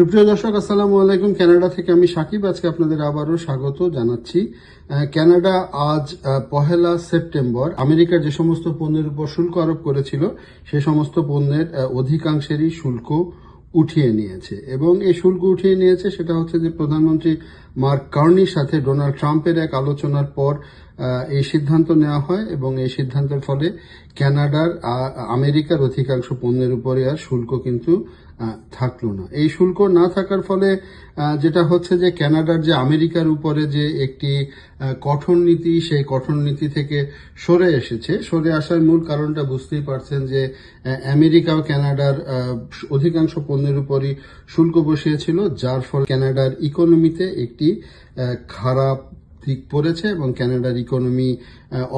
সুপ্রিয় দর্শক, আসসালামু আলাইকুম। ক্যানাডা থেকে আমি সাকিব। আজকে আপনাদের আবারও স্বাগত জানাচ্ছি। ক্যানাডা আজ পহেলা সেপ্টেম্বর। আমেরিকার যে সমস্ত পণ্যের উপর শুল্ক আরোপ করেছিল, সে সমস্ত পণ্যের অধিকাংশেরই শুল্ক উঠিয়ে নিয়েছে। এবং এই শুল্ক উঠিয়ে নিয়েছে সেটা হচ্ছে যে প্রধানমন্ত্রী মার্ক কার্নির সাথে ডোনাল্ড ট্রাম্পের এক আলোচনার পর এই সিদ্ধান্ত নেওয়া হয় এবং এই সিদ্ধান্তের ফলে ক্যানাডার আমেরিকার অধিকাংশ পণ্যের উপরে আর শুল্ক কিন্তু থাকল না। এই শুল্ক না থাকার ফলে যেটা হচ্ছে যে ক্যানাডার যে আমেরিকার উপরে যে একটি কঠোর নীতি, সেই কঠোর নীতি থেকে সরে এসেছে। সরে আসার মূল কারণটা বুঝতেই পারছেন যে আমেরিকা ও ক্যানাডার অধিকাংশ পণ্যের উপরই শুল্ক বসিয়েছিল, যার ফলে কানাডার ইকোনমিতে একটি আহ, খারাপ দিক পড়েছে এবং কানাডার ইকোনমি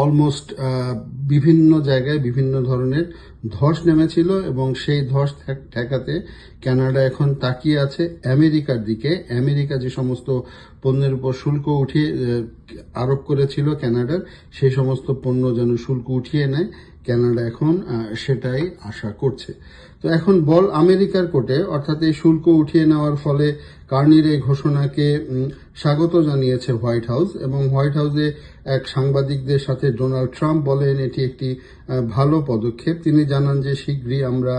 অলমোস্ট বিভিন্ন জায়গায় বিভিন্ন ধরনের ধস নেমেছিল এবং সেই ধস ঠেকাতে কানাডা এখন তাকিয়ে আছে আমেরিকার দিকে। আমেরিকা যে সমস্ত পণ্যের উপর শুল্ক উঠিয়ে আরোপ করেছিল কানাডার, সেই সমস্ত পণ্য যেন শুল্ক উঠিয়ে নেয়, কানাডা এখন সেটাই আশা করছে। তো এখন বল আমেরিকার কোর্টে, অর্থাৎ এই শুল্ক উঠিয়ে নেওয়ার ফলে কার্নির এই ঘোষণাকে স্বাগত জানিয়েছে হোয়াইট হাউস এবং হোয়াইট হাউসে এক সাংবাদিকদের সাথে ডোনাল্ড ট্রাম্প বলেন, এটি একটি ভালো পদক্ষেপ। তিনি জানান যে শীঘ্রই আমরা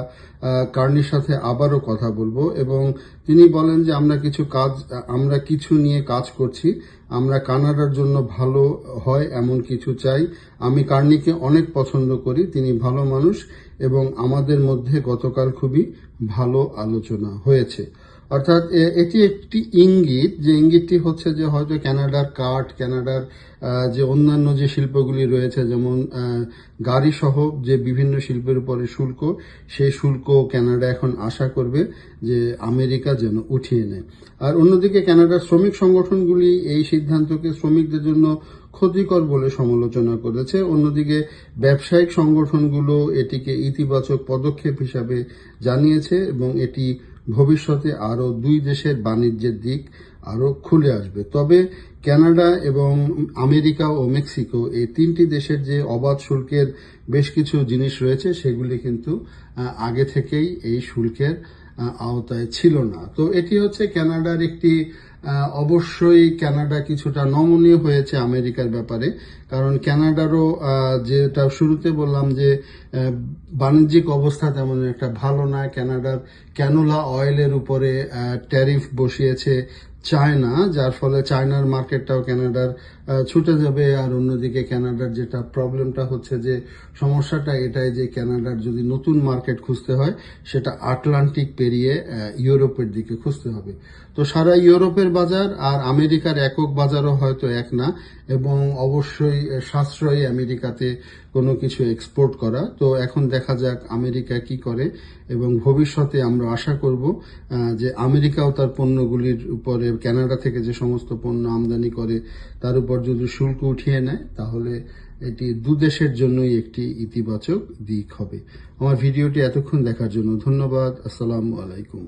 কার্নির সাথে আবারও কথা বলব এবং তিনি বলেন যে আমরা কিছু কাজ, আমরা কিছু নিয়ে কাজ করছি। আমরা কানাডার জন্য ভালো হয় এমন কিছু চাই। আমি কার্নিকে অনেক পছন্দ করি, তিনি ভালো মানুষ এবং আমাদের মধ্যে গতকাল খুবই ভালো আলোচনা হয়েছে। অর্থাৎ এটি একটি ইঙ্গিত যে ইঙ্গিতটি হচ্ছে যে হয়তো ক্যানাডার কাঠ ক্যানাডার যে অন্যান্য যে শিল্পগুলি রয়েছে যেমন আহ, গাড়ি সহ যে বিভিন্ন শিল্পের উপরে শুল্ক সেই শুল্ক কানাডা এখন আশা করবে যে আমেরিকা যেন উঠিয়ে নেয়। আর অন্যদিকে কানাডার শ্রমিক সংগঠনগুলি এই সিদ্ধান্তকে শ্রমিকদের জন্য ক্ষতিকর বলে সমালোচনা করেছে। অন্যদিকে ব্যবসায়িক সংগঠনগুলো এটিকে ইতিবাচক পদক্ষেপ হিসাবে জানিয়েছে এবং এটি ভবিষ্যতে আরও দুই দেশের বাণিজ্যের দিক আরও খুলে আসবে। তবে ক্যানাডা এবং আমেরিকা ও মেক্সিকো এই তিনটি দেশের যে অবাধ শুল্কের বেশ কিছু জিনিস রয়েছে, সেগুলি কিন্তু আগে থেকেই এই শুল্কের আওতায় ছিল না। তো এটি হচ্ছে ক্যানাডার একটি অবশ্যই কানাডা কিছুটা নমনীয় হয়েছে আমেরিকার ব্যাপারে। কারণ কানাডারও আহ, যেটা শুরুতে বললাম যে বাণিজ্যিক অবস্থা তেমন একটা ভালো না। কানাডার ক্যানোলা অয়েলের উপরে ট্যারিফ বসিয়েছে চায়না যার ফলে চায়নার মার্কেটটাও কানাডার আহ, ছুটে যাবে। আর অন্যদিকে কানাডার যেটা প্রবলেমটা হচ্ছে যে সমস্যাটা এটাই যে কানাডার যদি নতুন মার্কেট খুঁজতে হয় সেটা আটলান্টিক পেরিয়ে ইউরোপের দিকে খুঁজতে হবে। তো সারা ইউরোপের বাজার আর আমেরিকার একক বাজারও হয়তো এক না, এবং অবশ্যই সাশ্রয়ী আমেরিকাতে কোনো কিছু এক্সপোর্ট করা। তো এখন দেখা যাক আমেরিকা কি করে, এবং ভবিষ্যতে আমরা আশা করব যে আমেরিকাও তার পণ্যগুলির উপরে, কানাডা থেকে যে সমস্ত পণ্য আমদানি করে, তার উপর যদি শুল্ক উঠিয়ে নেয়, তাহলে এটি দুদেশের জন্যই একটি ইতিবাচক দিক হবে। আমার ভিডিওটি এতক্ষণ দেখার জন্য ধন্যবাদ। আসসালামু আলাইকুম।